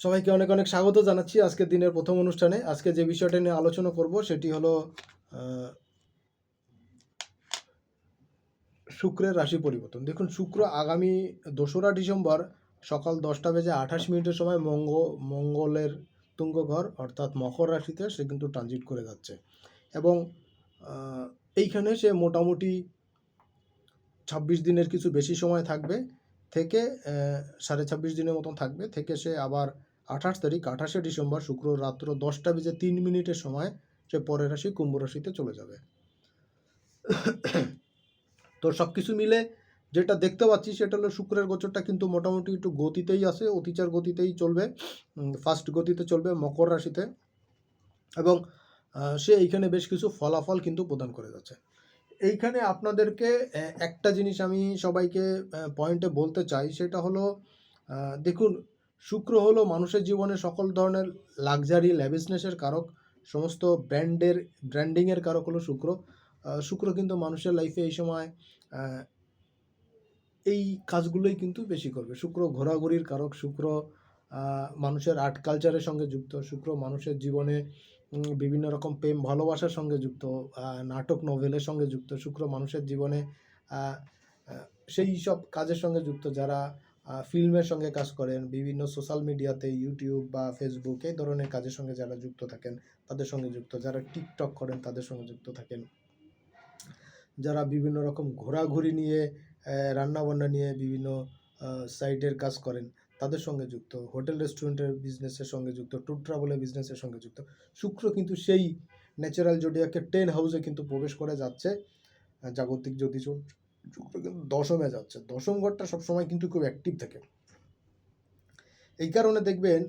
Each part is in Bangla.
সবাইকে অনেক অনেক স্বাগত জানাচ্ছি আজকের দিনের প্রথম অনুষ্ঠানে। আজকে যে বিষয়টা নিয়ে আলোচনা করব সেটি হলো শুক্রের রাশি পরিবর্তন। দেখুন, শুক্র আগামী দোসরা ডিসেম্বর সকাল দশটা বেজে আঠাশ মিনিটের সময় মঙ্গ, মঙ্গলের তুঙ্গ ঘর অর্থাৎ মকর রাশিতে সে কিন্তু ট্রানজিট করে যাচ্ছে। এবং এইখানে সে মোটামুটি ছাব্বিশ দিনের কিছু বেশি সময় থাকবে, থেকে সাড়ে ছাব্বিশ দিনের মতন থাকবে, থেকে সে আবার আঠাশ তারিখ আঠাশে ডিসেম্বর শুক্র রাত্র দশটা বেজে তিন মিনিটের সময় সে পরের রাশি কুম্ভ রাশিতে চলে যাবে। তো সব কিছু মিলে যেটা দেখতে পাচ্ছি সেটা হলো শুক্রের গোচরটা কিন্তু মোটামুটি একটু গতিতেই আছে অতিচার গতিতেই চলবে ফার্স্ট গতিতে চলবে মকর রাশিতে এবং সে এইখানে বেশ কিছু ফলাফল কিন্তু প্রদান করে যাচ্ছে। এইখানে আপনাদেরকে একটা জিনিস আমি সবাইকে পয়েন্টে বলতে চাই, সেটা হলো দেখুন শুক্র হলো মানুষের জীবনে সকল ধরনের লাক্সারি ল্যাভিসনেসের কারক। সমস্ত ব্র্যান্ডের ব্র্যান্ডিংয়ের কারক হলো শুক্র। শুক্র কিন্তু মানুষের লাইফে এই সময় এই কাজগুলোই কিন্তু বেশি করবে। শুক্র ঘোরাঘুরির কারক, শুক্র মানুষের আর্ট কালচারের সঙ্গে যুক্ত, শুক্র মানুষের জীবনে বিভিন্ন রকম প্রেম, ভালোবাসার সঙ্গে যুক্ত নাটক নোভেলের সঙ্গে যুক্ত, শুক্র মানুষের জীবনে সেই সব কাজের সঙ্গে যুক্ত যারা ফিল্মের সঙ্গে কাজ করেন, বিভিন্ন সোশ্যাল মিডিয়াতে ইউটিউব বা ফেসবুক এই ধরনের কাজের সঙ্গে যারা যুক্ত থাকেন, তাদের সঙ্গে যুক্ত। যারা টিকটক করেন, তাদের সঙ্গে যুক্ত থাকেন। যারা বিভিন্ন রকম ঘোরাঘুরি নিয়ে রান্নাবান্না নিয়ে বিভিন্ন সাইটের কাজ করেন, তাদের সঙ্গে যুক্ত। হোটেল, রেস্টুরেন্টের বিজনেসের সঙ্গে যুক্ত ট্যুর ট্রাভেলের বিজনেসের সঙ্গে যুক্ত। শুক্র কিন্তু সেই ন্যাচারাল জোডিয়াকে টেন হাউসে কিন্তু প্রবেশ করে যাচ্ছে জাগতিক জ্যোতিষ শুক্র কিন্তু দশমে যাচ্ছে। দশম ঘরটা সবসময় কিন্তু খুব অ্যাক্টিভ থাকে। এই কারণে দেখবেন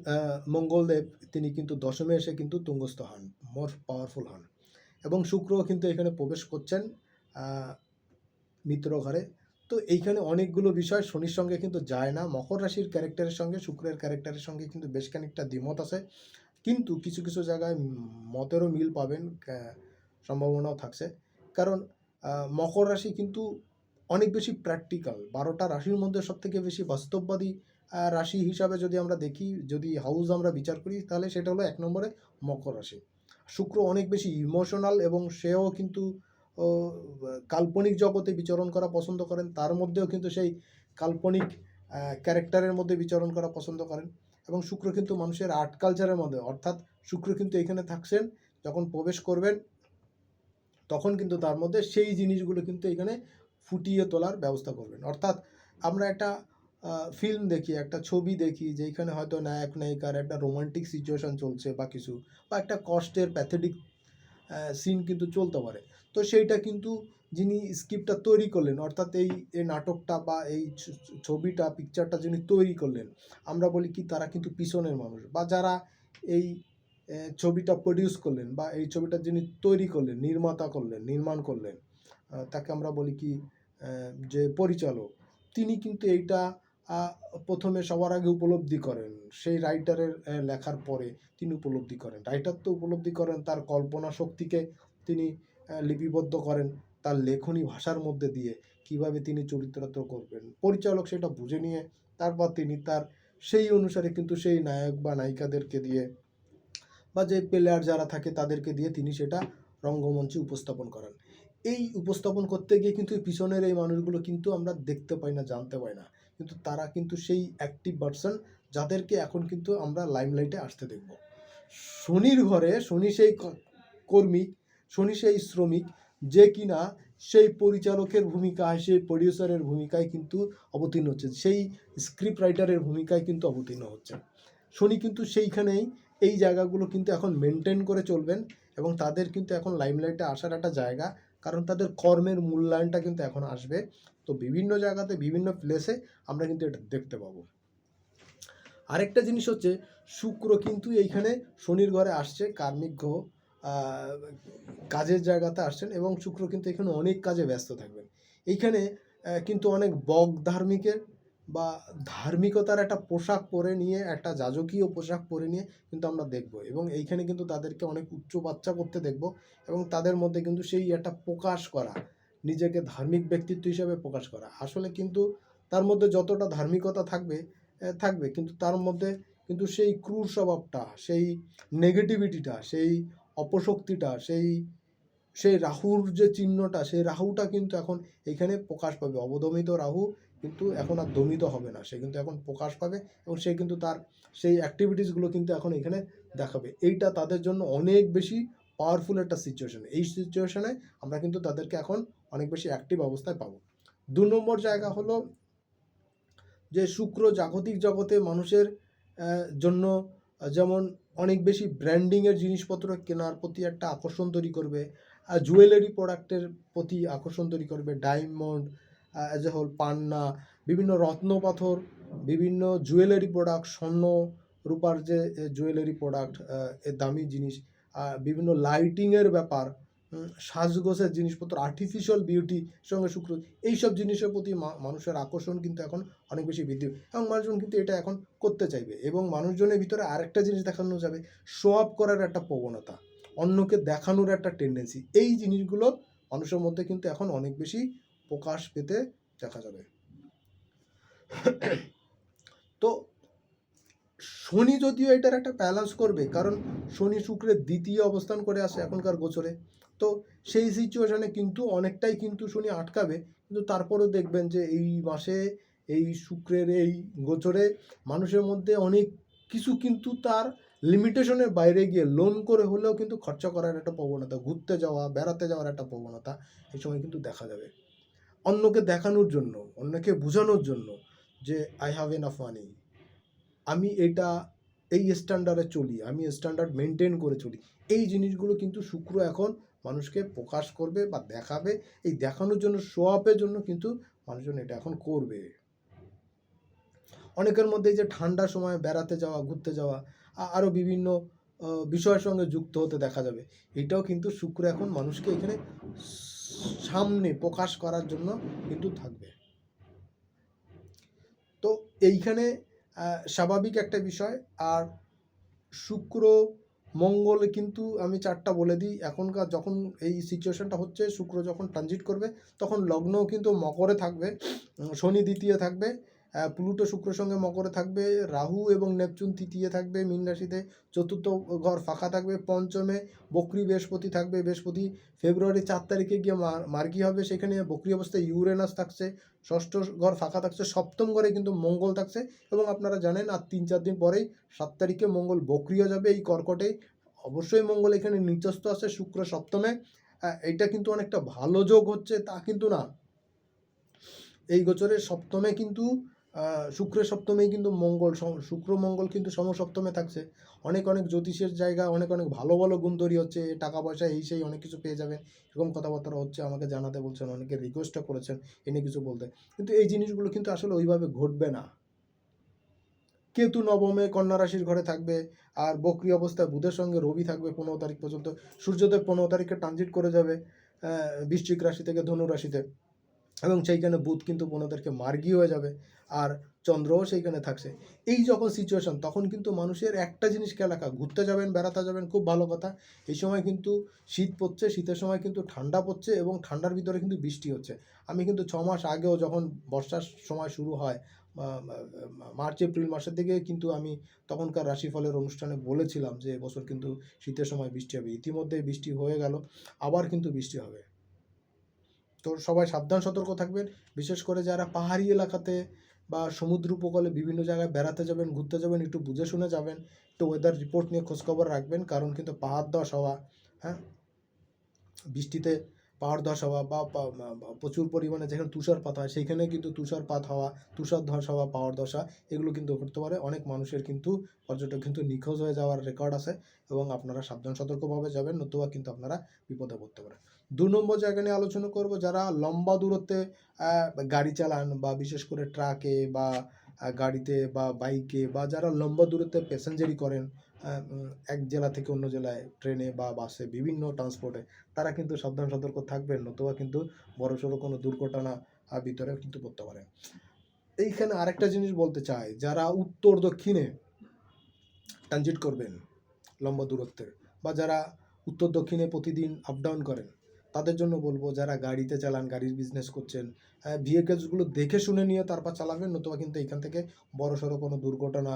মঙ্গলদেব, তিনি কিন্তু দশমে এসে কিন্তু তুঙ্গস্থ হন মোর পাওয়ারফুল হন। এবং শুক্র কিন্তু এখানে প্রবেশ করছেন মিত্র ঘরে। তো এইখানে অনেকগুলো বিষয় শনির সঙ্গে কিন্তু যায় না। মকর রাশির ক্যারেক্টারের সঙ্গে, শুক্রের ক্যারেক্টারের সঙ্গে কিন্তু বেশ খানিকটা দ্বিমত আছে। কিন্তু কিছু কিছু জায়গায় মতেরও মিল পাবেন সম্ভাবনাও থাকছে। কারণ মকর রাশি কিন্তু অনেক বেশি প্র্যাকটিক্যাল বারোটা রাশির মধ্যে সব থেকে বেশি বাস্তববাদী রাশি হিসাবে যদি আমরা দেখি, যদি হাউস আমরা বিচার করি, তাহলে সেটা হলো এক নম্বরে মকর রাশি। শুক্র অনেক বেশি ইমোশনাল এবং সেও কিন্তু কাল্পনিক জগতে বিচরণ করা পছন্দ করেন। তার মধ্যেও কিন্তু সেই কাল্পনিক ক্যারেক্টারের মধ্যে বিচরণ করা পছন্দ করেন। এবং শুক্র কিন্তু মানুষের আর্ট কালচারের মধ্যে। অর্থাৎ শুক্র কিন্তু এখানে থাকছেন, যখন প্রবেশ করবেন, তখন কিন্তু তার মধ্যে সেই জিনিসগুলো কিন্তু এখানে ফুটিয়ে তোলার ব্যবস্থা করবেন। অর্থাৎ আমরা একটা ফিল্ম দেখি, একটা ছবি দেখি যেখানে হয়তো নায়ক, নায়িকার একটা রোমান্টিক সিচুয়েশন চলছে বা কিছু, বা একটা কষ্টের প্যাথেটিক সিন কিন্তু চলতে পারে। তো সেইটা কিন্তু যিনি স্ক্রিপ্টটা তৈরি করলেন, অর্থাৎ এই এই নাটকটা বা এই ছবিটা পিকচারটা যিনি তৈরি করলেন, আমরা বলি কি তারা কিন্তু পিছনের মানুষ বা যারা এই ছবিটা প্রডিউস করলেন বা এই ছবিটা যিনি তৈরি করলেন, নির্মাতা করলেন, নির্মাণ করলেন তাকে আমরা বলি কি যে পরিচালক। তিনি কিন্তু এইটা প্রথমে সবার আগে উপলব্ধি করেন। সেই রাইটারের লেখার পরে তিনি উপলব্ধি করেন। রাইটার তো উপলব্ধি করেন, তার কল্পনা শক্তিকে তিনি লিপিবদ্ধ করেন, তার লেখনী ভাষার মধ্যে দিয়ে কীভাবে তিনি চরিত্রায়িত করবেন। পরিচালক সেটা বুঝে নিয়ে, তারপর তিনি তার সেই অনুসারে কিন্তু সেই নায়ক বা নায়িকাদেরকে দিয়ে বা যে প্লেয়ার যারা থাকে তাদেরকে দিয়ে তিনি সেটা রঙ্গমঞ্চে উপস্থাপন করেন। এই উপস্থাপন করতে গিয়ে কিন্তু পিছনের এই মানুষগুলো কিন্তু আমরা দেখতে পাই না, জানতে পাই না। কিন্তু তারা কিন্তু সেই অ্যাক্টিভ পার্সন যাদেরকে এখন কিন্তু আমরা লাইমলাইটে আসতে দেখব। শনির ঘরে, শনি সেই কর্মী, শনি সেই শ্রমিক, যে কিনা সেই পরিচালকের ভূমিকায়, সেই প্রডিউসারের ভূমিকায় কিন্তু অবতীর্ণ হচ্ছে, সেই স্ক্রিপ্ট রাইটারের ভূমিকায় কিন্তু অবতীর্ণ হচ্ছে। শনি কিন্তু সেইখানেই এই জায়গাগুলো কিন্তু এখন মেনটেন করে চলবেন এবং তাদের কিন্তু এখন লাইমলাইটে আসার একটা জায়গা কারণ তাদের কর্মের মূল্যায়নটা কিন্তু এখন আসবে। তো বিভিন্ন জায়গাতে, বিভিন্ন প্লেসে আমরা কিন্তু এটা দেখতে পাবো। আরেকটা জিনিস হচ্ছে, শুক্র কিন্তু এইখানে শনির ঘরে আসছে, কার্মিক গ্রহ কাজের জায়গাতে আসছেন এবং শুক্র কিন্তু এখানে অনেক কাজে ব্যস্ত থাকবেন। এইখানে কিন্তু অনেক বক ধার্মিকের বা ধার্মিকতার একটা পোশাক পরে নিয়ে, একটা যাজকীয় পোশাক পরে নিয়ে কিন্তু আমরা দেখব এবং এইখানে কিন্তু তাদেরকে অনেক উচ্চ বাচ্চা করতে দেখব এবং তাদের মধ্যে কিন্তু সেই একটা প্রকাশ করা, নিজেকে ধার্মিক ব্যক্তিত্ব হিসাবে প্রকাশ করা। আসলে কিন্তু তার মধ্যে যতটা ধার্মিকতা থাকবে থাকবে কিন্তু তার মধ্যে কিন্তু সেই ক্রূর স্বভাবটা, সেই নেগেটিভিটিটা সেই অপশক্তিটা, সেই সেই রাহুর যে চিহ্নটা, সেই রাহুটা কিন্তু এখন এখানে প্রকাশ পাবে। অবদমিত রাহু কিন্তু এখন আর দমিত হবে না। সে কিন্তু এখন প্রকাশ পাবে এবং সে কিন্তু তার সেই অ্যাক্টিভিটিসগুলো কিন্তু এখন এখানে দেখাবে। এইটা তাদের জন্য অনেক বেশি পাওয়ারফুল একটা সিচুয়েশন এই সিচুয়েশনে আমরা কিন্তু তাদেরকে এখন অনেক বেশি অ্যাক্টিভ অবস্থায় পাবো। দু নম্বর জায়গা হলো যে শুক্র জাগতিক জগতে মানুষের জন্য যেমন অনেক বেশি ব্র্যান্ডিংয়ের জিনিসপত্র কেনার প্রতি একটা আকর্ষণ তৈরি করবে জুয়েলারি প্রোডাক্টের প্রতি আকর্ষণ তৈরি করবে ডায়মন্ড অ্যাজ এ হোল পান্না বিভিন্ন রত্ন পাথর বিভিন্ন জুয়েলারি প্রোডাক্ট স্বর্ণ রূপার যে জুয়েলারি প্রোডাক্টের দামি জিনিস বিভিন্ন লাইটিংয়ের ব্যাপার উম, সাজগোজের জিনিসপত্র আর্টিফিশিয়াল বিউটি সঙ্গে শুক্র এইসব জিনিসের প্রতি মানুষের আকর্ষণ কিন্তু এখন অনেক বেশি বৃদ্ধি এবং মানুষজন কিন্তু এটা এখন করতে চাইবে এবং মানুষজনের ভিতরে আরেকটা জিনিস দেখানো যাবে শো আপ করার একটা প্রবণতা অন্যকে দেখানোর একটা টেন্ডেন্সি এই জিনিসগুলো মানুষের মধ্যে কিন্তু এখন অনেক বেশি প্রকাশ পেতে দেখা যাবে। তো শনি যদিও এটার একটা ব্যালেন্স করবে, কারণ শনি শুক্রের দ্বিতীয় অবস্থান করে আসে এখনকার গোচরে, তো সেই সিচুয়েশনে কিন্তু অনেকটাই কিন্তু শনি আটকাবে, কিন্তু তারপরেও দেখবেন যে এই মাসে, এই শুক্রের এই গোচরে মানুষের মধ্যে অনেক কিছু কিন্তু তার লিমিটেশনের বাইরে গিয়ে লোন করে হলেও কিন্তু খরচা করার একটা প্রবণতা, ঘুরতে যাওয়া, বেড়াতে যাওয়ার একটা প্রবণতা এই সময় কিন্তু দেখা যাবে। অন্যকে দেখানোর জন্য, অন্যকে বোঝানোর জন্য যে আই হ্যাভ এনাফ মানি আমি এটা, এই স্ট্যান্ডার্ডে চলি, আমি স্ট্যান্ডার্ড মেনটেন করে চলি। এই জিনিসগুলো কিন্তু শুক্র এখন মানুষকে প্রকাশ করবে বা দেখাবে। এই দেখানোর জন্য শো আপের জন্য কিন্তু মানুষজন এটা এখন করবে। অনেকের মধ্যে যে ঠান্ডার সময় বেড়াতে যাওয়া, ঘুরতে যাওয়া আরও বিভিন্ন বিষয়ের সঙ্গে যুক্ত হতে দেখা যাবে। এটাও কিন্তু শুক্র এখন মানুষকে এখানে সামনে প্রকাশ করার জন্য কিন্তু থাকবে। তো এইখানে স্বাভাবিক একটা বিষয়। আর শুক্র, মঙ্গলে কিন্তু আমি চারটা বলে দিই। এখনকার যখন এই সিচুয়েশনটা হচ্ছে, শুক্র যখন ট্রানজিট করবে, তখন লগ্নও কিন্তু মকরে থাকবে শনি দ্বিতীয় থাকবে। প্লুটো শুক্রের সঙ্গে মকরে থাকবে, রাহু এবং নেপচুন তৃতীয় থাকবে, মীন রাশিতে, চতুর্থ ঘর ফাঁকা থাকবে, পঞ্চমে বকরি বৃহস্পতি থাকবে, বৃহস্পতি ফেব্রুয়ারি চার তারিখে গিয়ে মার- মার্গী হবে, সেখানে বকরি অবস্থায় ইউরেনাস থাকছে, ষষ্ঠ ঘর ফাঁকা থাকছে, সপ্তম ঘরে কিন্তু মঙ্গল থাকছে এবং আপনারা জানেন আর তিন চার দিন পরেই সাত তারিখে মঙ্গল বকরিও যাবে এই কর্কটে। অবশ্যই মঙ্গল এখানে নিচস্থ আছে, শুক্র সপ্তমে। এইটা কিন্তু অনেকটা ভালো যোগ হচ্ছে, তা কিন্তু না। এই গোচরের সপ্তমে কিন্তু শুক্রের সপ্তমেই কিন্তু মঙ্গল শুক্র, মঙ্গল কিন্তু সমসপ্তমে থাকছে। অনেক অনেক জ্যোতিষের জায়গা, অনেক অনেক ভালো ভালো গুণ তৈরি হচ্ছে টাকা পয়সা, এই সেই অনেক কিছু পেয়ে যাবেন। এরকম কথাবার্তা হচ্ছে, আমাকে জানাতে বলছেন, অনেকে রিকোয়েস্টও করেছেন এনে কিছু বলতে। কিন্তু এই জিনিসগুলো কিন্তু আসলে ওইভাবে ঘটবে না। কেতু নবমে কন্যা রাশির ঘরে থাকবে, আর বকরি অবস্থায় বুধের সঙ্গে রবি থাকবে পনেরো তারিখ পর্যন্ত। সূর্যোদয় পনেরো তারিখে ট্রানজিট করে যাবে বৃশ্চিক রাশি থেকে ধনু রাশিতে। এবং সেইখানে বুধ কিন্তু পনেরো তারিখে মার্গী হয়ে যাবে। আর চন্দ্রও সেইখানে থাকছে। এই যখন সিচুয়েশন তখন কিন্তু মানুষের একটা জিনিস খেয়াল রাখা, ঘুরতে যাবেন, বেড়াতে যাবেন, খুব ভালো কথা। এই সময় কিন্তু শীত পড়ছে, শীতের সময় কিন্তু ঠান্ডা পড়ছে এবং ঠান্ডার ভিতরে কিন্তু বৃষ্টি হচ্ছে। আমি কিন্তু ছ মাস আগেও যখন বর্ষার সময় শুরু হয় মার্চ, এপ্রিল মাসের দিকে কিন্তু আমি তখনকার রাশিফলের অনুষ্ঠানে বলেছিলাম যে, এবছর কিন্তু শীতের সময় বৃষ্টি হবে। ইতিমধ্যে বৃষ্টি হয়ে গেল, আবার কিন্তু বৃষ্টি হবে। তো সবাই সাবধান, সতর্ক থাকবেন। বিশেষ করে যারা পাহাড়ি এলাকাতে বা সমুদ্র উপকূলে বিভিন্ন জায়গায় বেড়াতে যাবেন, ঘুরতে যাবেন, একটু বুঝে শুনে যাবেন, একটু ওয়েদার রিপোর্ট নিয়ে খোঁজখবর রাখবেন, কারণ কিন্তু পাহাড় দশ হওয়া হ্যাঁ? বৃষ্টিতে পাহাড় ধস হওয়া বা প্রচুর পরিমাণে যেখানে তুষারপাত হয় সেখানে কিন্তু তুষারপাত হওয়া, তুষার ধস হওয়া, পাহাড় ধসা এগুলো কিন্তু ঘটতে পারে। অনেক মানুষের কিন্তু পর্যটক কিন্তু নিখোঁজ হয়ে যাওয়ার রেকর্ড আছে এবং আপনারা সাবধান, সতর্কভাবে যাবেন, নতুবা কিন্তু আপনারা বিপদে পড়তে পারেন। দু নম্বর জায়গা নিয়ে আলোচনা করব, যারা লম্বা দূরত্বে গাড়ি চালান বা বিশেষ করে ট্রাকে বা গাড়িতে বা বাইকে বা যারা লম্বা দূরত্বে প্যাসেঞ্জারি করেন এক জেলা থেকে অন্য জেলায় ট্রেনে বা বাসে বিভিন্ন ট্রান্সপোর্টে তারা কিন্তু সাবধান সতর্ক থাকবেন, নতুবা কিন্তু বড় সড়ো কোনো দুর্ঘটনা ভিতরে কিন্তু পড়তে পারে। এইখানে আরেকটা জিনিস বলতে চাই, যারা উত্তর দক্ষিণে ট্রানজিট করবেন লম্বা দূরত্বের বা যারা উত্তর দক্ষিণে প্রতিদিন আপ ডাউন করেন, তাদের জন্য বলব যারা গাড়িতে চালান, গাড়ির বিজনেস করছেন ভেহিকেলসগুলো দেখে শুনে নিয়ে তারপর চালাবেন, নতুবা কিন্তু এখান থেকে বড় সড়ো কোনো দুর্ঘটনা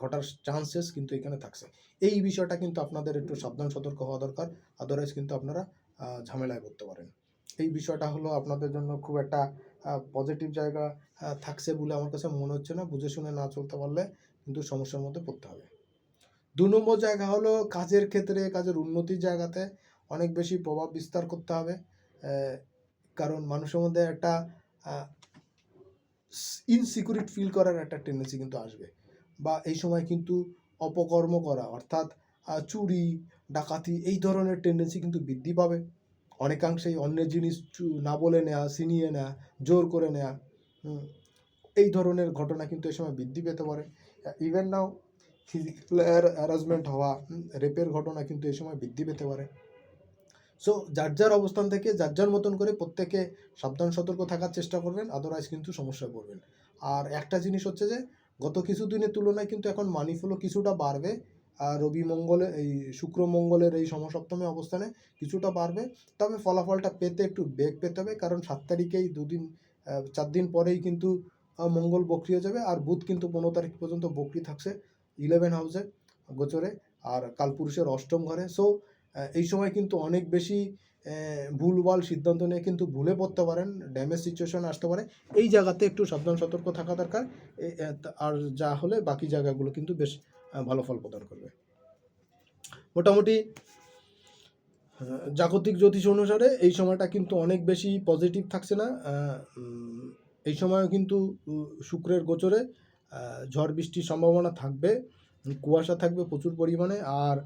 ঘটার চান্সেস কিন্তু এখানে থাকছে। এই বিষয়টা কিন্তু আপনাদের একটু সাবধান, সতর্ক হওয়া দরকার। আদারওয়াইজ কিন্তু আপনারা ঝামেলায় পড়তে পারেন। এই বিষয়টা হলো আপনাদের জন্য খুব একটা পজিটিভ জায়গা থাকছে বলে আমার কাছে মনে হচ্ছে না। বুঝে শুনে না চলতে পারলে কিন্তু সমস্যার মধ্যে পড়তে হবে। দু নম্বর জায়গা হলো কাজের ক্ষেত্রে, কাজের উন্নতির জায়গাতে অনেক বেশি প্রভাব বিস্তার করতে হবে। কারণ মানুষের মধ্যে একটা ইনসিকিউরিটি ফিল করার একটা টেন্ডেন্সি কিন্তু আসবে। বা এই সময় কিন্তু অপকর্ম করা, অর্থাৎ চুরি, ডাকাতি এই ধরনের টেন্ডেন্সি কিন্তু বৃদ্ধি পাবে। অনেকাংশেই অন্যের জিনিস না বলে নেওয়া ছিনিয়ে নেওয়া জোর করে নেওয়া এই ধরনের ঘটনা কিন্তু এই সময় বৃদ্ধি পেতে পারে। ইভেন নাও ফিজিক্যাল হ্যারাসমেন্ট হওয়া রেপের ঘটনা কিন্তু এই সময় বৃদ্ধি পেতে পারে। সো যার যার অবস্থান থেকে, যার যার মতন করে প্রত্যেকে সাবধান, সতর্ক থাকার চেষ্টা করবেন আদারওয়াইজ কিন্তু সমস্যায় পড়বেন। আর একটা জিনিস হচ্ছে যে গত কিছুদিনের তুলনায় কিন্তু এখন মানি ফ্লো কিছুটা বাড়বে, আর রবি মঙ্গলে, এই শুক্র মঙ্গলের এই সমসপ্তমী অবস্থানে কিছুটা বাড়বে, তবে ফলাফলটা পেতে একটু বেগ পেতে হবে, কারণ সাত তারিখেই দুদিন চার দিন পরেই কিন্তু মঙ্গল বক্রি হয়ে যাবে, আর বুধ কিন্তু পনেরো তারিখ পর্যন্ত বক্রি থাকছে ইলেভেন হাউসে গোচরে, আর কালপুরুষের অষ্টম ঘরে সো এই সময় কিন্তু অনেক বেশি ভুলভাল সিদ্ধান্ত নিয়ে কিন্তু ভুলে পড়তে পারেন ড্যামেজ সিচুয়েশন আসতে পারে। এই জায়গাতে একটু সাবধান, সতর্ক থাকা দরকার। আর যা হলে বাকি জায়গাগুলো কিন্তু বেশ ভালো ফল প্রদান করবে। মোটামুটি, জাগতিক জ্যোতিষ অনুসারে এই সময়টা কিন্তু অনেক বেশি পজিটিভ থাকছে না। এই সময়ও কিন্তু শুক্রের গোচরে ঝড় বৃষ্টির সম্ভাবনা থাকবে, কুয়াশা থাকবে প্রচুর পরিমাণে। আর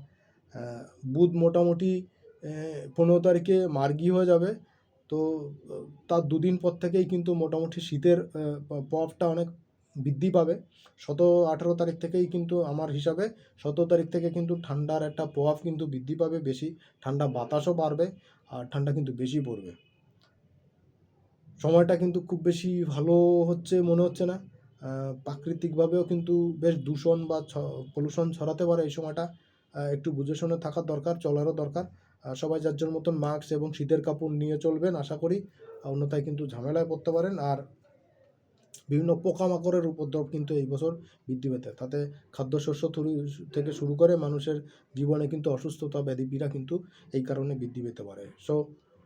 বুধ মোটামুটি পনেরো তারিখে মার্গি হয়ে যাবে। তো, তার দুদিন পর থেকেই কিন্তু মোটামুটি শীতের প্রভাবটা অনেক বৃদ্ধি পাবে। সতেরো, আঠেরো তারিখ থেকেই কিন্তু আমার হিসাবে সতেরো তারিখ থেকে কিন্তু ঠান্ডার একটা প্রভাব কিন্তু বৃদ্ধি পাবে বেশি। ঠান্ডা বাতাসও বাড়বে আর ঠান্ডা কিন্তু বেশি পড়বে। সময়টা কিন্তু খুব বেশি ভালো হচ্ছে মনে হচ্ছে না। প্রাকৃতিকভাবেও কিন্তু বেশ দূষণ বা পলিউশন ছড়াতে পারে এই সময়টা। একটু বুঝে শুনে থাকার দরকার, চলারও দরকার। সবাই যার যার মতন মাস্ক এবং শীতের কাপড় নিয়ে চলবেন, আশা করি। অন্যথায় কিন্তু ঝামেলায় পড়তে পারেন। আর বিভিন্ন পোকামাকড়ের উপদ্রব কিন্তু এই বছর বৃদ্ধি পেতে, তাতে খাদ্যশস্য থুরু- থেকে শুরু করে মানুষের জীবনে কিন্তু অসুস্থতা ব্যাধিপীড়া কিন্তু এই কারণে বৃদ্ধি পেতে পারে। সো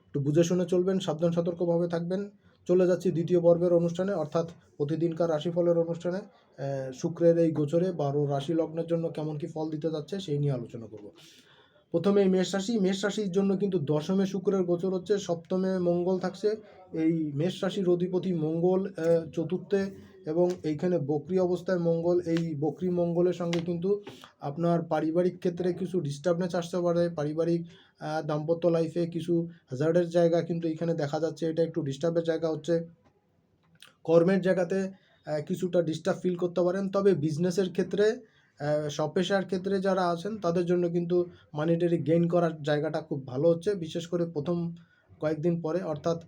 একটু বুঝে শুনে চলবেন, সাবধান, সতর্কভাবে থাকবেন। চলে যাচ্ছি দ্বিতীয় পর্বের অনুষ্ঠানে, অর্থাৎ প্রতিদিনকার রাশিফলের অনুষ্ঠানে। শুক্রের এই গোচরে বারো রাশি লগ্নের জন্য কেমন কি ফল দিতে যাচ্ছে, সেই নিয়ে আলোচনা করব। প্রথমে মেষ রাশি, মেষ রাশির জন্য কিন্তু দশমে শুক্রের গোচর হচ্ছে, সপ্তমে মঙ্গল থাকছে। এই মেষ রাশির অধিপতি মঙ্গল চতুর্থে এবং এইখানে বকরি অবস্থায় মঙ্গল। এই বকরি মঙ্গলের সঙ্গে কিন্তু আপনার পারিবারিক ক্ষেত্রে কিছু ডিস্টার্বনেস আসতে পারে। পারিবারিক দাম্পত্য লাইফে কিছু হ্যাজার্ডের জায়গা কিন্তু এখানে দেখা যাচ্ছে। এটা একটু ডিস্টার্বের জায়গা হচ্ছে। কর্মের জায়গাতে কিছুটা ডিস্টার্ব ফিল করতে পারেন। তবে বিজনেসের ক্ষেত্রে আহ, স্বপেশার ক্ষেত্রে যারা আছেন তাদের জন্য কিন্তু মানিটারি গেইন করার জায়গাটা খুব ভালো হচ্ছে। বিশেষ করে প্রথম কয়েকদিন পরে অর্থাৎ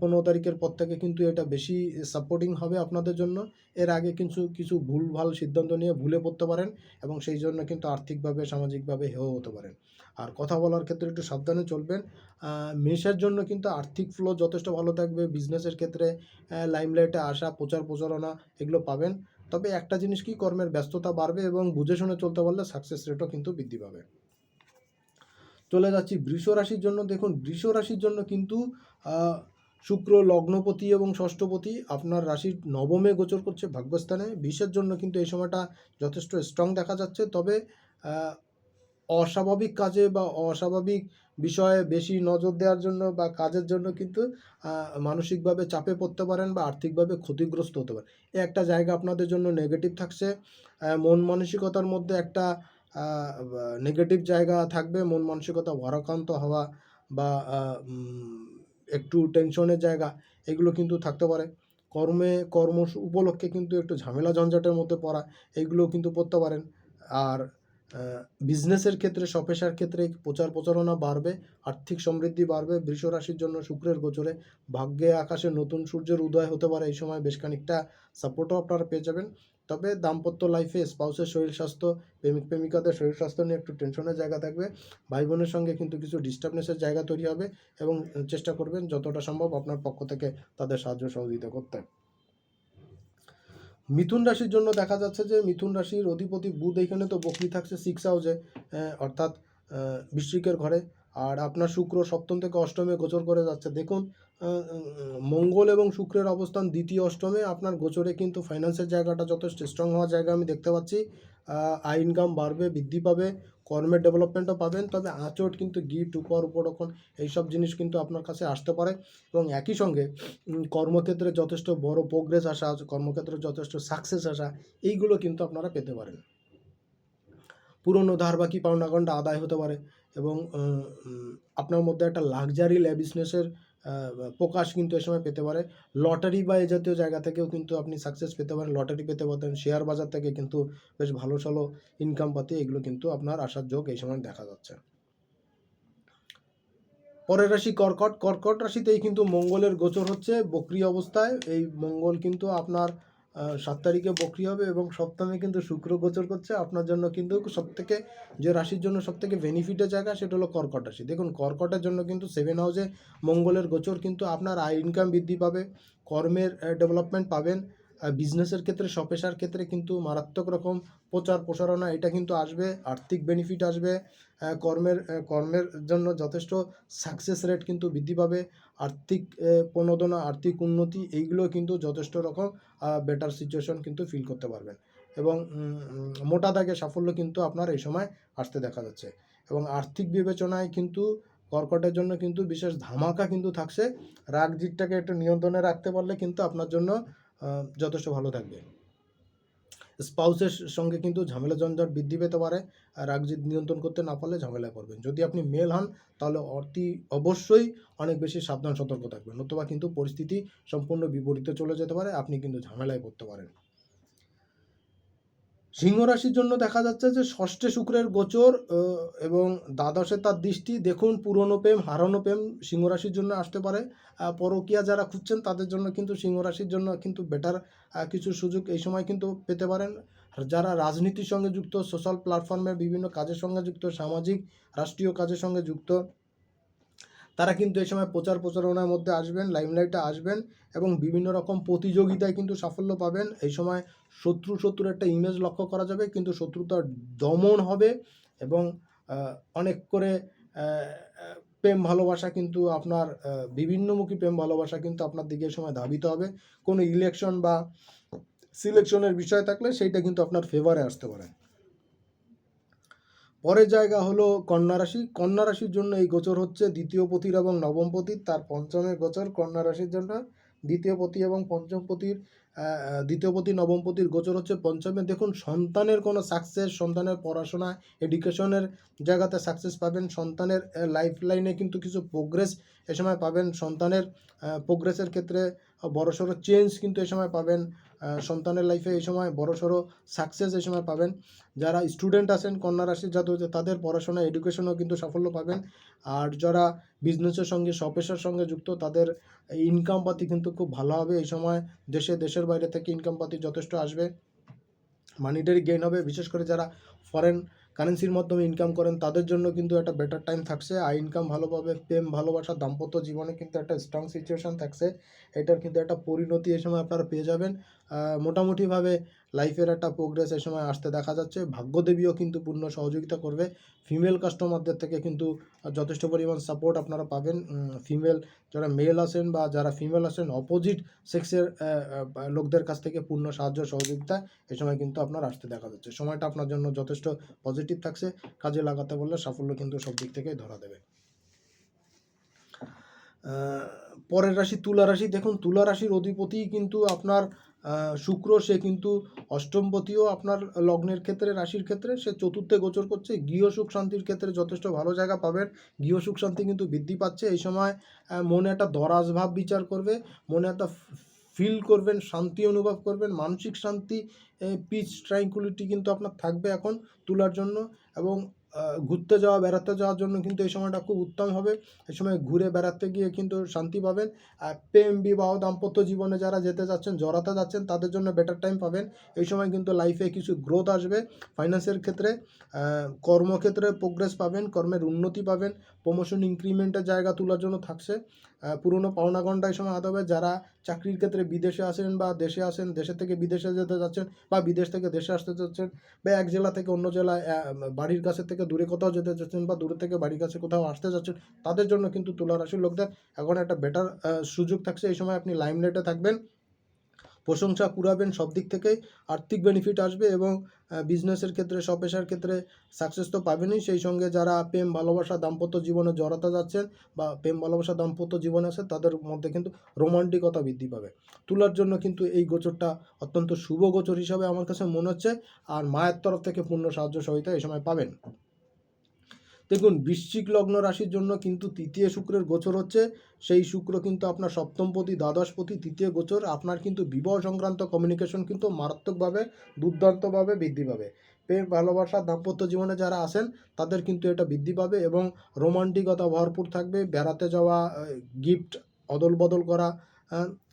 পনেরো তারিখের পর থেকে কিন্তু এটা বেশি সাপোর্টিং হবে আপনাদের জন্য। এর আগে কিছু কিছু ভুলভাল সিদ্ধান্ত নিয়ে ভুলে পড়তে পারেন এবং সেই জন্য কিন্তু আর্থিকভাবে সামাজিকভাবে হেয় হতে পারেন। আর কথা বলার ক্ষেত্রে একটু সাবধানে চলবেন। মেষের জন্য কিন্তু আর্থিক ফ্লো যথেষ্ট ভালো থাকবে। বিজনেসের ক্ষেত্রে লাইমলাইটে আসা প্রচার প্রচারণা এগুলো পাবেন। তবে একটা জিনিস কি কর্মের ব্যস্ততা বাড়বে এবং বুঝে শুনে চলতে পারলে সাকসেস রেটও কিন্তু বৃদ্ধি পাবে। চলে যাচ্ছি বৃষ রাশির জন্য। দেখুন, বৃষ রাশির জন্য কিন্তু শুক্র, লগ্নপতি এবং ষষ্ঠপতি আপনার রাশির নবমে গোচর করছে ভাগ্যস্থানে। বিষের জন্য কিন্তু এই সময়টা যথেষ্ট স্ট্রং দেখা যাচ্ছে। তবে অস্বাভাবিক কাজে বা অস্বাভাবিক বিষয়ে বেশি নজর দেওয়ার জন্য বা কাজের জন্য কিন্তু মানসিকভাবে চাপে পড়তে পারেন বা আর্থিকভাবে ক্ষতিগ্রস্ত হতে পারেন। এ একটা জায়গা আপনাদের জন্য নেগেটিভ থাকছে। মন মানসিকতার মধ্যে একটা নেগেটিভ জায়গা থাকবে। মন মানসিকতা ভারাক্রান্ত হওয়া বা একটু টেনশনের জায়গা এগুলো কিন্তু থাকতে পারে। কর্মে, কর্ম উপলক্ষে কিন্তু একটু ঝামেলা ঝঞ্ঝাটের মধ্যে পড়া এইগুলো কিন্তু পড়তে পারেন। আর বিজনেসের ক্ষেত্রে স্বপেশার ক্ষেত্রে প্রচার প্রচারণা বাড়বে, আর্থিক সমৃদ্ধি বাড়বে, বৃষ রাশির জন্য শুক্রের গোচরে ভাগ্যে আকাশে নতুন সূর্যের উদয় হতে পারে এই সময় বেশ খানিকটা সাপোর্টও আপনারা পেয়ে যাবেন। তবে দাম্পত্য লাইফে স্পাউসের শরীর স্বাস্থ্য, প্রেমিক প্রেমিকাদের শরীর স্বাস্থ্য নিয়ে একটু টেনশনের জায়গা থাকবে। ভাই বোনের সঙ্গে কিন্তু কিছু ডিস্টার্বনেসের জায়গা তৈরি হবে এবং চেষ্টা করবেন যতটা সম্ভব আপনার পক্ষ থেকে তাদের সাহায্য সহযোগিতা করতে। মিথুন রাশির জন্য দেখা যাচ্ছে যে মিথুন রাশির অধিপতি বুধ এখানে তো বকরি থাকছে সিক্স হাউসে অর্থাৎ বৃশ্চিকের ঘরে। আর আপনার শুক্র সপ্তম থেকে অষ্টমে গোচর করে যাচ্ছে। দেখুন মঙ্গল এবং শুক্রের অবস্থান দ্বিতীয় অষ্টমে। আপনার গোচরে কিন্তু ফাইন্যান্সের জায়গাটা যথেষ্ট স্ট্রং হওয়ার জায়গা আমি দেখতে পাচ্ছি। আয় ইনকাম বাড়বে, বৃদ্ধি পাবে। কর্মের ডেভেলপমেন্টও পাবেন, তবে আঁচট কিন্তু গিফট উপর উপরক্ষণ এইসব জিনিস কিন্তু আপনার কাছে আসতে পারে। এবং একই সঙ্গে কর্মক্ষেত্রে যথেষ্ট বড় প্রোগ্রেস আসা, কর্মক্ষেত্রে যথেষ্ট সাকসেস আসা, এইগুলো কিন্তু আপনারা পেতে পারেন। পুরনো ধার বাকি পাওনাগণ্ডা আদায় হতে পারে এবং আপনার মধ্যে একটা লাক্সারি ল্যাবিসনেসের প্রকাশ কিন্তু এ সময় পেতে পারে। লটারি বা এ জাতীয় জায়গা থেকেও কিন্তু আপনি সাকসেস পেতে পারেন। লটারি পেতে পারেন শেয়ার বাজার থেকে কিন্তু বেশ ভালো সালো ইনকাম পাতি। এগুলো কিন্তু আপনার আসার যোগ এই সময় দেখা যাচ্ছে। পরের রাশি কর্কট। কর্কট রাশিতেই কিন্তু মঙ্গলের গোচর হচ্ছে। বক্রি অবস্থায় এই মঙ্গল কিন্তু আপনার সাত তারিখে বক্রি হবে এবং সপ্তমে কিন্তু শুক্র গোচর করছে। আপনার জন্য কিন্তু সব থেকে যে রাশির জন্য সব থেকে বেনিফিটের জায়গা সেটা হলো কর্কট রাশি। দেখুন, কর্কটের জন্য কিন্তু সেভেন হাউসে মঙ্গলের গোচর কিন্তু আপনার আয় ইনকাম বৃদ্ধি পাবে, কর্মের ডেভেলপমেন্ট পাবেন বিজনেসের ক্ষেত্রে সপেশার ক্ষেত্রে কিন্তু মারাত্মক রকম প্রচার প্রসারণা এটা কিন্তু আসবে, আর্থিক বেনিফিট আসবে কর্মের কর্মের জন্য যথেষ্ট সাকসেস রেট কিন্তু বৃদ্ধি পাবে আর্থিক প্রণোদনা, আর্থিক উন্নতি, এইগুলো কিন্তু যথেষ্ট রকম বেটার সিচুয়েশন কিন্তু ফিল করতে পারবেন। এবং মোটা দাগে সাফল্য কিন্তু আপনার এই সময় আসতে দেখা যাচ্ছে। এবং আর্থিক বিবেচনায় কিন্তু কর্কটের জন্য কিন্তু বিশেষ ধামাকা কিন্তু থাকছে। রাগ জিটটাকে একটু নিয়ন্ত্রণে রাখতে পারলে কিন্তু আপনার জন্য যথেষ্ট ভালো থাকবে। স্পাউসের সঙ্গে কিন্তু ঝামেলা জঞ্জট বৃদ্ধি পেতে পারে রাগ নিয়ন্ত্রণ করতে না পারলে ঝামেলায় পড়বেন। যদি আপনি মেল হন, তাহলে অতি অবশ্যই অনেক বেশি সাবধান, সতর্ক থাকবেন নতুবা কিন্তু পরিস্থিতি সম্পূর্ণ বিপরীতে চলে যেতে পারে, আপনি কিন্তু ঝামেলায় পড়তে পারেন। সিংহ রাশির জন্য দেখা যাচ্ছে যে ষষ্ঠে শুক্রের গোচর এবং দ্বাদশে তার দৃষ্টি। দেখুন, পুরনো প্রেম, হারানো প্রেম সিংহ রাশির জন্য আসতে পারে। পরকিয়া যারা খুঁজছেন, তাদের জন্য কিন্তু সিংহ রাশির জন্য কিন্তু বেটার কিছু সুযোগ এই সময় কিন্তু পেতে পারেন। যারা রাজনীতির সঙ্গে যুক্ত সোশ্যাল প্ল্যাটফর্মের বিভিন্ন কাজের সঙ্গে যুক্ত, সামাজিক, রাষ্ট্রীয় কাজের সঙ্গে যুক্ত তারা কিন্তু এই সময় প্রচার প্রচারণার মধ্যে আসবেন লাইমলাইটে আসবেন এবং বিভিন্ন রকম প্রতিযোগিতায় কিন্তু সাফল্য পাবেন। এই সময় শত্রু শত্রুর একটা ইমেজ লক্ষ্য করা যাবে, কিন্তু শত্রুতার দমন হবে এবং অনেক করে প্রেম ভালোবাসা কিন্তু আপনার বিভিন্নমুখী প্রেম ভালোবাসা কিন্তু আপনার দিকে সময় ধাবিত হবে। কোনো ইলেকশন বা সিলেকশনের বিষয় থাকলে সেইটা কিন্তু আপনার ফেভারে আসতে পারে। পরের জায়গা হলো কন্যা রাশি। কন্যা রাশির জন্য এই গোচর হচ্ছে দ্বিতীয় পতির এবং নবম পতির। তার পঞ্চমের গোচর কন্যা রাশির জন্য। দ্বিতীয় পতি এবং পঞ্চম পতির দ্বিতীয় পতি, নবম পতির গোচর হচ্ছে পঞ্চমে। দেখুন, সন্তানের কোনো সাকসেস সন্তানের পড়াশোনা এডুকেশনের জায়গাতে সাকসেস পাবেন। সন্তানের লাইফ লাইনে কিন্তু কিছু প্রোগ্রেস এ সময় পাবেন। সন্তানের প্রোগ্রেসের ক্ষেত্রে বড়সড় চেঞ্জ কিন্তু এ সময় পাবেন। সন্তানের লাইফে এই সময় বড়সড় সাকসেস এই সময় পাবেন। যারা স্টুডেন্ট আছেন, কন্যা রাশির জাতক তাদের পড়াশোনা এডুকেশনও কিন্তু সাফল্য পাবেন। আর যারা বিজনেসের সঙ্গে স্বপেশার সঙ্গে যুক্ত, তাদের ইনকাম পাতি কিন্তু খুব ভালো হবে। এই সময় দেশে, দেশের বাইরে থেকে ইনকাম পাতি যথেষ্ট আসবে। মানিটারি গেইন হবে। বিশেষ করে যারা ফরেন কারেন্সির মাধ্যমে ইনকাম করেন, তাদের জন্য কিন্তু একটা বেটার টাইম থাকছে। আর ইনকাম ভালো পাবে, প্রেম, ভালোবাসা, দাম্পত্য জীবনে কিন্তু একটা স্ট্রং সিচুয়েশন থাকছে। এটার কিন্তু একটা পরিণতি এই সময় আপনারা পেয়ে যাবেন। মোটামুটিভাবে লাইফের একটা প্রোগ্রেস এই সময় আসতে দেখা যাচ্ছে। ভাগ্যদেবীও কিন্তু পূর্ণ সহযোগিতা করবে। ফিমেল কাস্টমারদের থেকে কিন্তু যথেষ্ট পরিমাণ সাপোর্ট আপনারা পাবেন। ফিমেল যারা মেল আছেন বা যারা ফিমেল আছেন অপোজিট সেক্সের লোকদের কাছ থেকে পূর্ণ সাহায্য, সহযোগিতা এই সময় কিন্তু আপনার আসতে দেখা যাচ্ছে। সময়টা আপনার জন্য যথেষ্ট পজিটিভ থাকছে। কাজে লাগাতে বললে সাফল্য কিন্তু সব দিক থেকেই ধরা দেবে। পরের রাশি তুলা রাশি। দেখুন, তুলা রাশির অধিপতি কিন্তু আপনার শুক্র, সে কিন্তু অষ্টমপতিও আপনার লগ্নের ক্ষেত্রে, রাশির ক্ষেত্রে, সে চতুর্থে গোচর করছে। গৃহ সুখ শান্তির ক্ষেত্রে যথেষ্ট ভালো জায়গা পাবেন। গৃহ সুখ শান্তি কিন্তু বৃদ্ধি পাচ্ছে। এই সময় মনে একটা দরাজ ভাব বিচার করবে, মনে একটা ফিল করবেন, শান্তি অনুভব করবেন। মানসিক শান্তি পিচ ট্রাঙ্কুলিটি কিন্তু আপনার থাকবে এখন তোলার জন্য। এবং ঘুরতে যাওয়া, বেড়াতে যাওয়ার জন্য কিন্তু এই সময়টা খুব উত্তম হবে। এই সময় ঘুরে বেড়াতে গিয়ে কিন্তু শান্তি পাবেন। আর প্রেম, বিবাহ, দাম্পত্য জীবনে যারা যেতে যাচ্ছেন, জড়াতে যাচ্ছেন, তাদের জন্য বেটার টাইম পাবেন। এই সময় কিন্তু লাইফে কিছু গ্রোথ আসবে। ফাইন্যান্সের ক্ষেত্রে কর্মক্ষেত্রে প্রোগ্রেস পাবেন, কর্মের উন্নতি পাবেন। প্রমোশন ইনক্রিমেন্টের জায়গা তোলার জন্য থাকছে। পুরনো পাওনা ঘণ্টা এই সময় আদায় হবে। যারা চাকরির ক্ষেত্রে বিদেশে আসেন বা দেশে আসেন, দেশে থেকে বিদেশে যেতে যাচ্ছেন বা বিদেশ থেকে দেশে আসতে চাচ্ছেন বা এক জেলা থেকে অন্য জেলায় বাড়ির কাছে থেকে দূরে কোথাও যেতে চাচ্ছেন বা দূরে থেকে বাড়ির কাছে কোথাও আসতে যাচ্ছেন, তাদের জন্য কিন্তু তুলা রাশির লোকদের এখন একটা বেটার সুযোগ থাকছে। এই সময় আপনি লাইমলাইটে থাকবেন। প্রশংসা কুড়াবেন সব দিক থেকেই। আর্থিক বেনিফিট আসবে এবং বিজনেসের ক্ষেত্রে সব পেশার ক্ষেত্রে সাকসেস তো পাবেনই। সেই সঙ্গে যারা প্রেম, ভালোবাসা, দাম্পত্য জীবনে জড়াতে যাচ্ছেন বা প্রেম, ভালোবাসা, দাম্পত্য জীবনে আছে, তাদের মধ্যে কিন্তু রোমান্টিকতা বৃদ্ধি পাবে। তুলার জন্য কিন্তু এই গোচরটা অত্যন্ত শুভ গোচর হিসাবে আমার কাছে মনে হচ্ছে। আর মায়ের তরফ থেকে পূর্ণ সাহায্য সহায়তা এই সময় পাবেন। দেখুন, বৃশ্চিক লগ্ন রাশির জন্য কিন্তু তৃতীয় শুক্রের গোচর হচ্ছে। সেই শুক্র কিন্তু আপনার সপ্তমপতি, দ্বাদশপতি, তৃতীয় গোচর। আপনার কিন্তু বিবাহ সংক্রান্ত কমিউনিকেশন কিন্তু মারাত্মকভাবে, দুর্দান্তভাবে বৃদ্ধি পাবে। প্রেম, ভালোবাসা, দাম্পত্য জীবনে যারা আসেন তাদের কিন্তু এটা বৃদ্ধি পাবে এবং রোমান্টিকতা ভরপুর থাকবে। বেড়াতে যাওয়া গিফট অদল বদল করা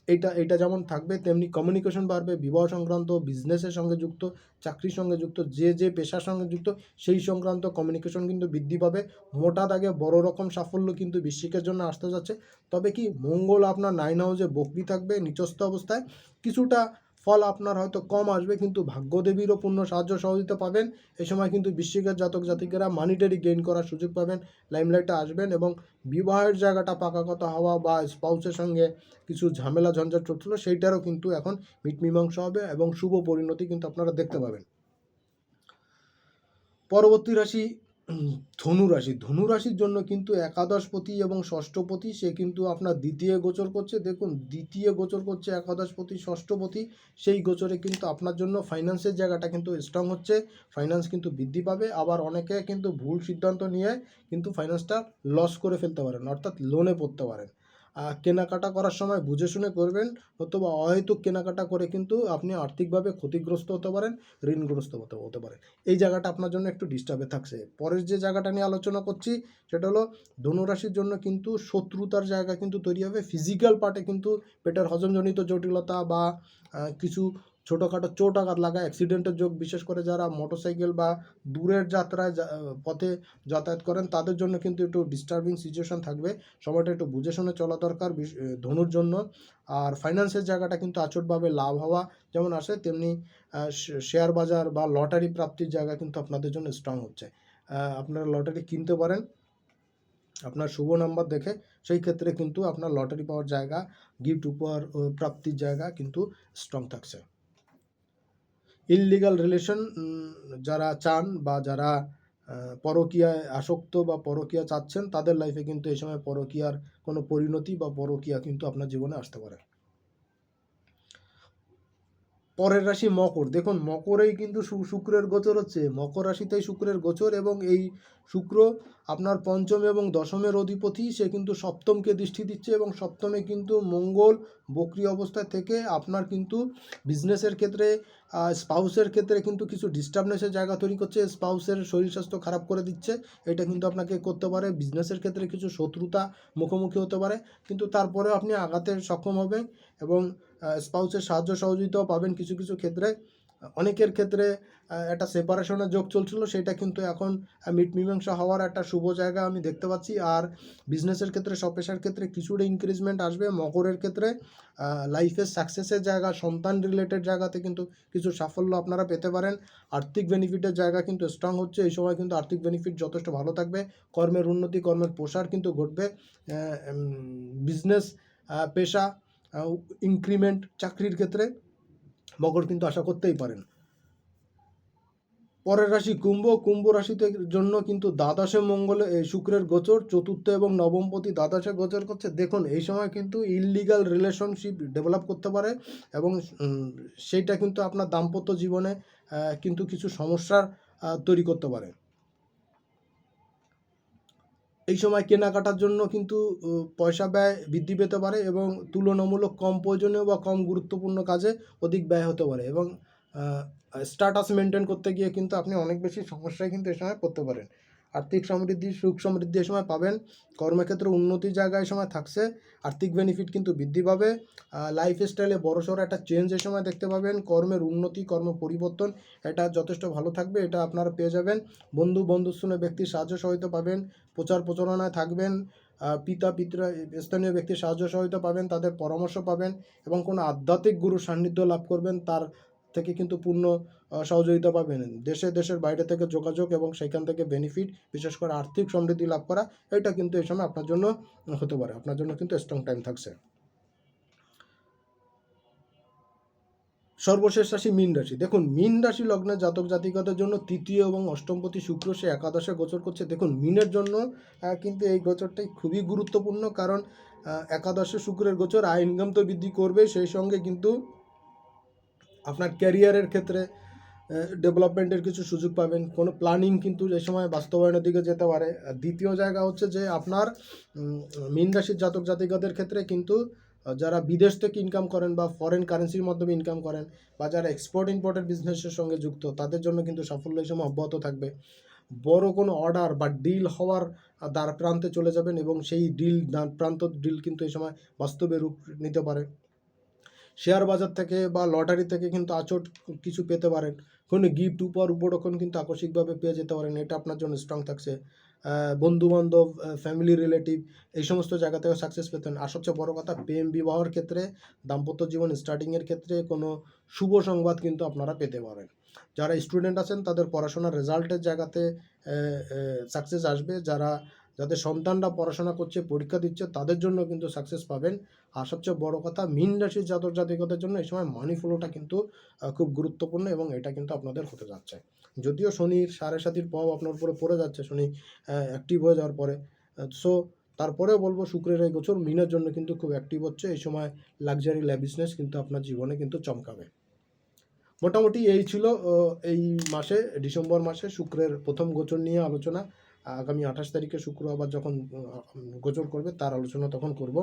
এইটা এটা যেমন থাকবে, তেমনি কমিউনিকেশন বাড়বে, বিবাহ সংক্রান্ত বিজনেসের সঙ্গে যুক্ত, চাকরির সঙ্গে যুক্ত, যে যে পেশার সঙ্গে যুক্ত, সেই সংক্রান্ত কমিউনিকেশন কিন্তু বৃদ্ধি পাবে। মোটা দাগে বড় রকম সাফল্য কিন্তু বিশ্বিকের জন্য আসতে যাচ্ছে। তবে কি মঙ্গল আপনার নাইন হাউসে বকরি থাকবে, নিচস্থ অবস্থায়। কিছুটা ফল আপনার হয়তো কম আসবে, কিন্তু ভাগ্যদেবীরও পূর্ণ সাহায্য সহযোগিতা পাবেন। এই সময় কিন্তু বৃশ্চিকের জাতক জাতিকেরা মানিটারি গেইন করার সুযোগ পাবেন লাইমলাইটে আসবেন এবং বিবাহের জায়গাটা পাকা কথা হওয়া বা স্পাউসের সঙ্গে কিছু ঝামেলা, ঝঞ্ঝাট চলছিল, সেইটারও কিন্তু এখন মিটমীমাংসা হবে এবং শুভ পরিণতি কিন্তু আপনারা দেখতে পাবেন। পরবর্তী রাশি উম, ধনুরাশির ধনু রাশির জন্য কিন্তু একাদশপতি এবং ষষ্ঠপতি সে কিন্তু আপনার দ্বিতীয় গোচর করছে। দেখুন দ্বিতীয় গোচর করছে একাদশপতি ষষ্ঠপতি সেই গোচরে কিন্তু আপনার জন্য ফাইন্যান্সের জায়গাটা কিন্তু স্ট্রং হচ্ছে। ফাইন্যান্স কিন্তু বৃদ্ধি পাবে। আবার অনেকে কিন্তু ভুল সিদ্ধান্ত নিয়ে কিন্তু ফাইন্যান্সটা লস করে ফেলতে পারেন অর্থাৎ লোনে পড়তে পারেন। কেনাকাটা করার সময় বুঝে শুনে করবেন, অথবা অহেতুক কেনাকাটা করে কিন্তু আপনি আর্থিকভাবে ক্ষতিগ্রস্ত হতে পারেন, ঋণগ্রস্ত হতে হতে পারেন। এই জায়গাটা আপনার জন্য একটু ডিস্টার্বে থাকছে। পরের যে জায়গাটা নিয়ে আলোচনা করছি, সেটা হলো ধনুরাশির জন্য কিন্তু শত্রুতার জায়গা কিন্তু তৈরি হবে। ফিজিক্যাল পার্টে কিন্তু পেটের হজমজনিত জটিলতা বা কিছু ছোটোখাটো চোট আঘাত লাগা অ্যাক্সিডেন্টের যোগ, বিশেষ করে যারা মোটরসাইকেল বা দূরের যাত্রায় পথে যাতায়াত করেন, তাদের জন্য কিন্তু একটু ডিস্টার্বিং সিচুয়েশন থাকবে। সময়টা একটু বুঝে শুনে চলা দরকার ধনুর জন্য। আর ফাইন্যান্সের জায়গাটা কিন্তু আচটভাবে লাভ হওয়া যেমন আসে, তেমনি শেয়ার বাজার বা লটারি প্রাপ্তির জায়গা কিন্তু আপনাদের জন্য স্ট্রং হচ্ছে। আপনারা লটারি কিনতে পারেন, আপনার শুভ নাম্বার দেখে, সেই ক্ষেত্রে কিন্তু আপনার লটারি পাওয়ার জায়গা গিফট উপহার প্রাপ্তির জায়গা কিন্তু স্ট্রং থাকছে। ইললিগাল রিলেশন যারা চান বা যারা পরকীয়ায় আসক্ত বা পরকীয়া চাচ্ছেন, তাদের লাইফে কিন্তু এই সময় পরকীয়ার কোনো পরিণতি বা পরকীয়া কিন্তু আপনার জীবনে আসতে পারে। পরের রাশি মকর। দেখুন, মকরেই কিন্তু শুক্রের গোচর হচ্ছে। মকর রাশিতেই শুক্রের গোচর এবং এই শুক্র আপনার পঞ্চম এবং দশমের অধিপতি, সে কিন্তু সপ্তমকে দৃষ্টি দিচ্ছে এবং সপ্তমে কিন্তু মঙ্গল বক্রি অবস্থা থেকে আপনার কিন্তু বিজনেসের ক্ষেত্রে স্পাউসের ক্ষেত্রে কিন্তু কিছু ডিস্টার্বনেসের জায়গা তৈরি করছে। স্পাউসের শরীর স্বাস্থ্য খারাপ করে দিচ্ছে। এটা কিন্তু আপনাকে করতে পারে। বিজনেসের ক্ষেত্রে কিছু শত্রুতা মুখোমুখি হতে পারে। কিন্তু তারপরেও আপনি আঘাতে সক্ষম হবেন এবং স্পাউসের সাহায্য সহযোগিতাও পাবেন কিছু কিছু ক্ষেত্রে। অনেকের ক্ষেত্রে একটা সেপারেশনের যোগ চলছিল, সেটা কিন্তু এখন মিট মীমাংসা হওয়ার একটা শুভ জায়গা আমি দেখতে পাচ্ছি। আর বিজনেসের ক্ষেত্রে সব পেশার ক্ষেত্রে কিছুটা ইনক্রিজমেন্ট আসবে। মকরের ক্ষেত্রে লাইফের সাকসেসের জায়গা, সন্তান রিলেটেড জায়গাতে কিন্তু কিছু সাফল্য আপনারা পেতে পারেন। আর্থিক বেনিফিটের জায়গা কিন্তু স্ট্রং হচ্ছে। এই সময় কিন্তু আর্থিক বেনিফিট যথেষ্ট ভালো থাকবে। কর্মের উন্নতি, কর্মের প্রসার কিন্তু ঘটবে। বিজনেস পেশা ইনক্রিমেন্ট চাকরির ক্ষেত্রে মকর কিন্তু আশা করতেই পারেন। পরের রাশি কুম্ভ। কুম্ভ রাশিতে জন্য কিন্তু দ্বাদশে মঙ্গলে শুক্রের গোচর, চতুর্থ এবং নবমপতি দ্বাদশে গোচর করছে। দেখুন, এই সময় কিন্তু ইললিগাল রিলেশনশিপ ডেভেলপ করতে পারে এবং সেইটা কিন্তু আপনার দাম্পত্য জীবনে কিন্তু কিছু সমস্যার তৈরি করতে পারে। এই সময় কেনাকাটার জন্য কিন্তু পয়সা ব্যয় বৃদ্ধি পেতে পারে এবং তুলনামূলক কম প্রয়োজনীয় বা কম গুরুত্বপূর্ণ কাজে অধিক ব্যয় হতে পারে এবং স্ট্যাটাস মেনটেন করতে গিয়ে কিন্তু আপনি অনেক বেশি সমস্যায় কিন্তু এই সময় পড়তে পারেন। আর্থিক সমৃদ্ধি, সুখ সমৃদ্ধি এই সময় পাবেন। কর্মক্ষেত্রে উন্নতি জায়গায় সময় থাকছে। আর্থিক বেনিফিট কিন্তু বৃদ্ধি পাবে। লাইফ স্টাইলে বড়সড় একটা চেঞ্জ এই সময় দেখতে পাবেন। কর্মের উন্নতি, কর্ম পরিবর্তন, এটা যথেষ্ট ভালো থাকবে, এটা আপনারা পেয়ে যাবেন। বন্ধু বন্ধুস্থানীয় ব্যক্তির সাহায্য সহায়তা পাবেন, প্রচার প্রচারণায় থাকবেন পিতা পিতরা স্থানীয় ব্যক্তির সাহায্য সহায়তা পাবেন, তাদের পরামর্শ পাবেন এবং কোনো আধ্যাত্মিক গুরু সান্নিধ্য লাভ করবেন, তার থেকে কিন্তু পূর্ণ সহযোগিতা পাবেন। দেশে, দেশের বাইরে থেকে যোগাযোগ এবং সেখান থেকে বেনিফিট বিশেষ করে আর্থিক সমৃদ্ধি লাভ করা, এটা কিন্তু এই সময় আপনার জন্য হতে পারে। আপনার জন্য কিন্তু স্ট্রং টাইম থাকছে। সর্বশেষ রাশি মীন রাশি। দেখুন, মীন রাশি লগ্নের জাতক জাতিকাদের জন্য তৃতীয় এবং অষ্টমপতি শুক্র সে একাদশে গোচর করছে। দেখুন, মিনের জন্য কিন্তু এই গোচরটাই খুবই গুরুত্বপূর্ণ কারণ একাদশে শুক্রের গোচর আয় ইনকাম তো বৃদ্ধি করবে সেই সঙ্গে কিন্তু আপনার ক্যারিয়ারের ক্ষেত্রে ডেভেলপমেন্টের কিছু সুযোগ পাবেন। কোনো প্ল্যানিং কিন্তু এই সময় বাস্তবায়নের দিকে যেতে পারে। দ্বিতীয় জায়গা হচ্ছে যে আপনার মীন রাশির জাতক জাতিকাদের ক্ষেত্রে কিন্তু যারা বিদেশ থেকে ইনকাম করেন বা ফরেন কারেন্সির মাধ্যমে ইনকাম করেন বা যারা এক্সপোর্ট ইম্পোর্টের বিজনেসের সঙ্গে যুক্ত, তাদের জন্য কিন্তু সাফল্য এই সময় অব্যাহত থাকবে। বড় কোনো অর্ডার বা ডিল হওয়ার দ্বার প্রান্তে চলে যাবেন এবং সেই ডিল প্রান্ত ডিল কিন্তু এই সময় বাস্তবে রূপ নিতে পারে। শেয়ার বাজার থেকে বা লটারি থেকে কিন্তু আচট কিছু পেতে পারেন। কোনো গিফট উপহার উপরক্ষণ কিন্তু আকস্মিকভাবে পেয়ে যেতে পারেন। এটা আপনার জন্য স্ট্রং থাকছে। বন্ধু বান্ধব ফ্যামিলি রিলেটিভ এই সমস্ত জায়গা থেকে সাকসেস পেতেন আর সবচেয়ে বড় কথা প্রেম বিবাহের ক্ষেত্রে, দাম্পত্য জীবন স্টার্টিংয়ের ক্ষেত্রে কোনো শুভ সংবাদ কিন্তু আপনারা পেতে পারেন। যারা স্টুডেন্ট আছেন, তাদের পড়াশোনার রেজাল্টের জায়গাতে সাকসেস আসবে। যারা যাদের সন্তানরা পড়াশোনা করছে, পরীক্ষা দিচ্ছে, তাদের জন্য কিন্তু সাকসেস পাবেন। আর সবচেয়ে বড় কথা, মীন রাশির জাতক জাতিকতার জন্য এই সময় মানি ফ্লোটা কিন্তু খুব গুরুত্বপূর্ণ এবং এটা কিন্তু আপনাদের হতে যাচ্ছে। যদিও শনির সাড়ে সাতির প্রভাব আপনার উপরে পড়ে যাচ্ছে, শনি অ্যাক্টিভ হয়ে যাওয়ার পরে সো তারপরেও বলব শুক্রের এই গোচর মিনের জন্য কিন্তু খুব অ্যাক্টিভ হচ্ছে। এই সময় লাক্সারি ল্যাবিসনেস কিন্তু আপনার জীবনে কিন্তু চমকাবে। মোটামুটি এই ছিল এই মাসে, ডিসেম্বর মাসে শুক্রের প্রথম গোচর নিয়ে আলোচনা। আগামী আঠাশ তারিখে শুক্রবার যখন গোচর করবে, তার আলোচনা তখন করব।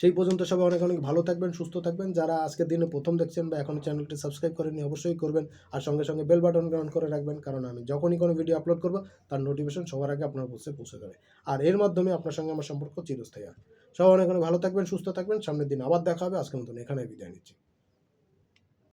সেই পর্যন্ত সবাই অনেক অনেক ভালো থাকবেন, সুস্থ থাকবেন। যারা আজকের দিনে প্রথম দেখছেন বা এখনও চ্যানেলটি সাবস্ক্রাইব করেননি, অবশ্যই করবেন। আর সঙ্গে সঙ্গে বেল বাটন অন করে রাখবেন, কারণ আমি যখনই কোনো ভিডিও আপলোড করব, তার নোটিফিকেশন সবার আগে আপনার কাছে পৌঁছে যাবে। আর এর মাধ্যমে আপনার সঙ্গে আমার সম্পর্ক চিরস্থায়ী। হয় সবাই অনেক অনেক ভালো থাকবেন, সুস্থ থাকবেন। সামনের দিন আবার দেখা হবে। আজকের মতন এখানে বিদায় নিচ্ছি।